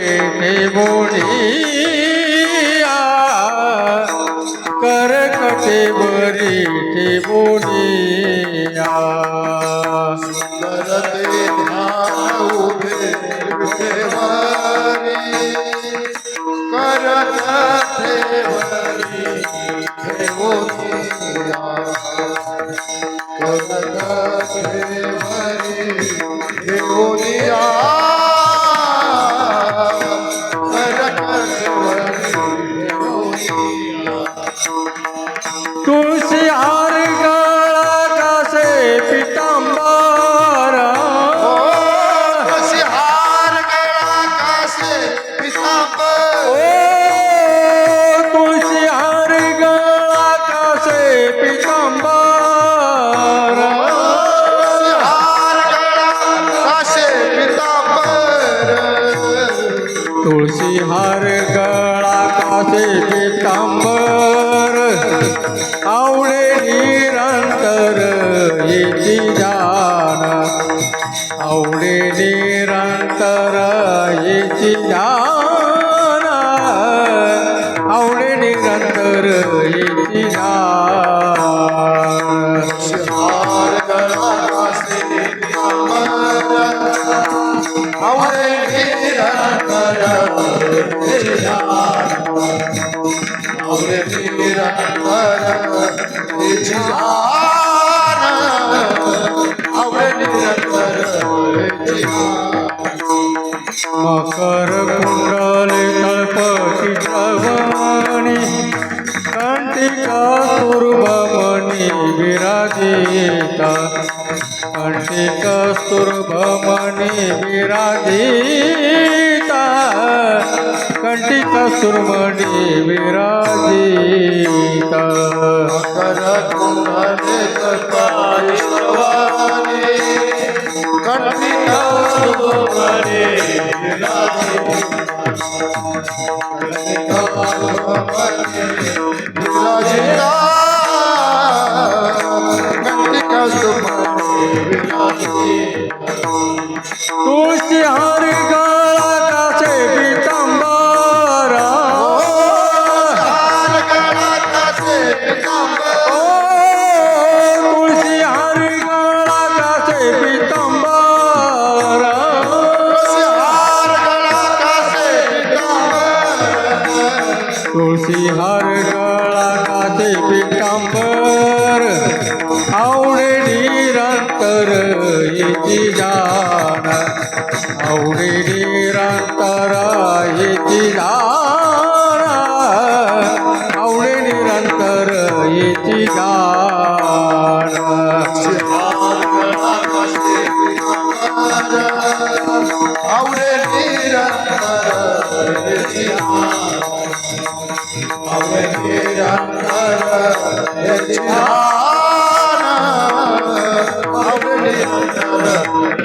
ठेवोनिया करकटे बरी ठेवोनिया करते ध्यान उभे विठेवारी करत ठेवरी Go आवडे निरंतर येती जाण आवडे निरंतर येती जाण आवडे निरंतर येती जाण हार गळा कासे आवडे मकर कुंडले तळपती भवानी कंटिका सुरभमणी विराजिता। कंटिका सुरभमणी विराजिता। कंटिका सुरमणी विराजिता। मकर कुंडले तत्पाय भवानी कंठिता सुभणे विराजिता कंठिता सुभणे विराजिता तुळशी हार गळा येची जाण आवडे निरंतर येची जाण आवडे निरंतर आवडे निरंतर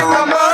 Come on.